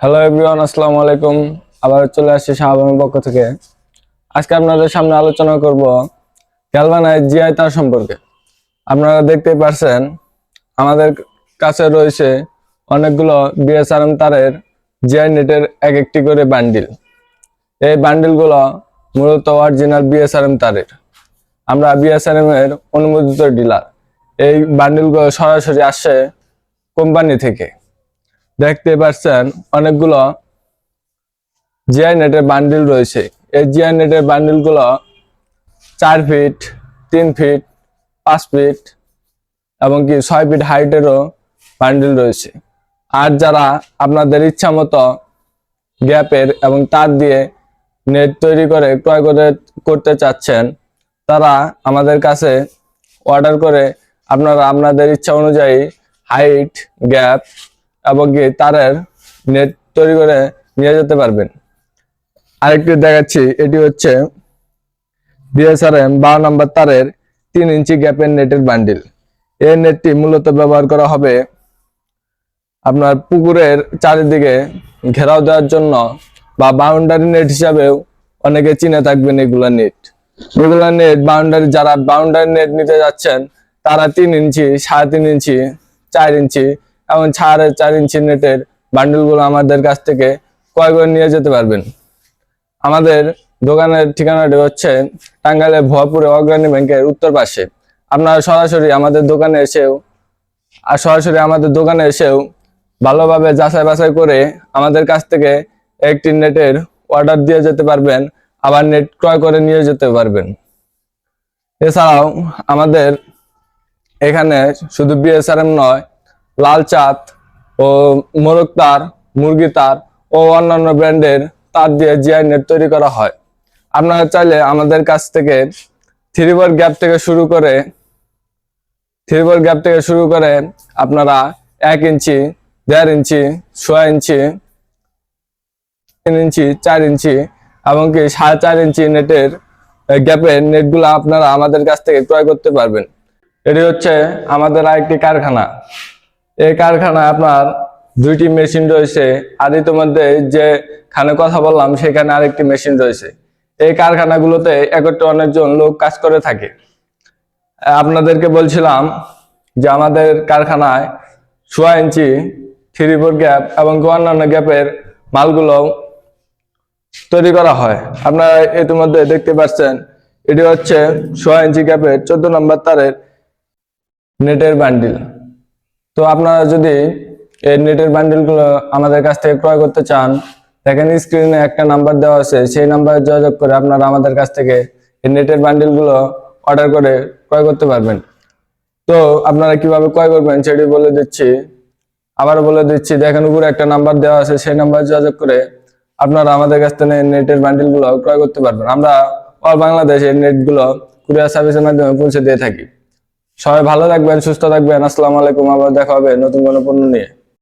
Hello everyone আসসালামু আলাইকুম। আবার চলে আসছি শাহবামের পক্ষ থেকে। আজকে আপনাদের সামনে আলোচনা করব গ্যালভানাইজ জিআই তার সম্পর্কে। আপনারা দেখতেই পারছেন, আমাদের কাছে রয়েছে অনেকগুলো বিএসআরএম তারের জিআই নেটের এক একটি করে বান্ডিল এই বান্ডিলগুলো মূলত অরিজিনাল বিএসআরএম তারের। আমরা বিএসআরএম এর অনুমোদিত ডিলার এই বান্ডিলগুলো সরাসরি আসে কোম্পানি থেকে। দেখতে পাচ্ছেন অনেকগুলো জিআই নেটের বান্ডিল রয়েছে। এই জিআই নেটের বান্ডিলগুলো চার ফিট তিন ফিট পাঁচ ফিট এবং কি ছয় ফিট হাইটেরও বান্ডিল রয়েছে। আর যারা আপনাদের ইচ্ছা মতো গ্যাপের এবং তার দিয়ে নেট তৈরি করে ক্রয় করে করতে চাচ্ছেন, তারা আমাদের কাছে অর্ডার করে আপনারা আপনাদের ইচ্ছা অনুযায়ী হাইট গ্যাপ এবং তারের নেট তৈরি করে নিয়ে যেতে পারবেন। আরেকটি দেখাচ্ছি, এটি হচ্ছে ডিএসআরএম বারো নম্বর তারের তিন ইঞ্চি গ্যাপের নেটের বান্ডিল। এই নেটটি মূলত ব্যবহার করা হবে আপনার পুকুরের চারিদিকে ঘেরাও দেওয়ার জন্য বা বাউন্ডারি নেট হিসাবেও অনেকে চিনে থাকবেন এগুলা নেট। এগুলা নেট বাউন্ডারি যারা বাউন্ডারি নেট নিতে যাচ্ছেন, তারা তিন ইঞ্চি, সাড়ে তিন ইঞ্চি, চার ইঞ্চি এবং সাড়ে চার ইঞ্চি নেটের বান্ডেলগুলো আমাদের কাছ থেকে ক্রয় করে নিয়ে যেতে পারবেন। আমাদের দোকানের ঠিকানাটি হচ্ছে টাঙ্গাইলের ভুয়াপুরে অগ্রণী ব্যাংকের উত্তর পাশে। আপনারা সরাসরি আমাদের দোকানে এসেও, আর সরাসরি আমাদের দোকানে এসেও ভালোভাবে যাচাই বাছাই করে আমাদের কাছ থেকে একটি নেটের অর্ডার দিয়ে যেতে পারবেন, আবার নেট ক্রয় করে নিয়ে যেতে পারবেন। এছাড়াও আমাদের এখানে শুধু বিএসআরএম নয় লাল চাঁদ ও মোরগ তার, মুরগি তার ও অন্যান্য ব্র্যান্ডের তার দিয়ে জিআই নেট তৈরি করা হয়। আপনারা চাইলে আমাদের কাছ থেকে থ্রি বার গ্যাপ থেকে শুরু করে থ্রি বার গ্যাপ থেকে শুরু করে আপনারা এক ইঞ্চি, দেড় ইঞ্চি, ছয় ইঞ্চি, তিন ইঞ্চি, চার ইঞ্চি এমনকি সাড়ে চার ইঞ্চি নেটের গ্যাপের নেটগুলো আপনারা আমাদের কাছ থেকে ক্রয় করতে পারবেন। এটি হচ্ছে আমাদের আরেকটি কারখানা। এই কারখানায় আপনার দুইটি মেশিন রয়েছে। আর ইতিমধ্যে যে খানে কথা বললাম, সেখানে আরেকটি মেশিন রয়েছে। এই কারখানাগুলোতে একত্রে অনেকজন লোক কাজ করে থাকে। আপনাদেরকে বলছিলাম যে আমাদের কারখানায় সোয়া ইঞ্চি, থ্রি ফোর গ্যাপ এবং অন্যান্য গ্যাপের মালগুলো তৈরি করা হয়। আপনারা ইতিমধ্যে দেখতে পাচ্ছেন, এটি হচ্ছে সোয়া ইঞ্চি গ্যাপের চোদ্দ নম্বর তারের নেটের বান্ডিল তো আপনারা যদি এই নেটের বান্ডিলগুলো আমাদের কাছ থেকে ক্রয় করতে চান, দেখেন স্ক্রিনে একটা নাম্বার দেওয়া আছে, সেই নাম্বারে যোগাযোগ করে আপনারা আমাদের কাছ থেকে এই নেটের বান্ডিলগুলো অর্ডার করে ক্রয় করতে পারবেন। তো আপনারা কীভাবে ক্রয় করবেন সেটি বলে দিচ্ছি। আবার বলে দিচ্ছি, দেখেন উপরে একটা নাম্বার দেওয়া আছে, সেই নাম্বারে যোগাযোগ করে আপনারা আমাদের কাছ থেকে নেটের বান্ডিলগুলো ক্রয় করতে পারবেন। আমরা অল বাংলাদেশের নেটগুলো কুরিয়ার সার্ভিসের মাধ্যমে পৌঁছে দিয়ে থাকি। সবাই ভালো থাকবেন সুস্থ থাকবেন। আসসালামু আলাইকুম আবার দেখা হবে নতুন কোনো পণ্য নিয়ে।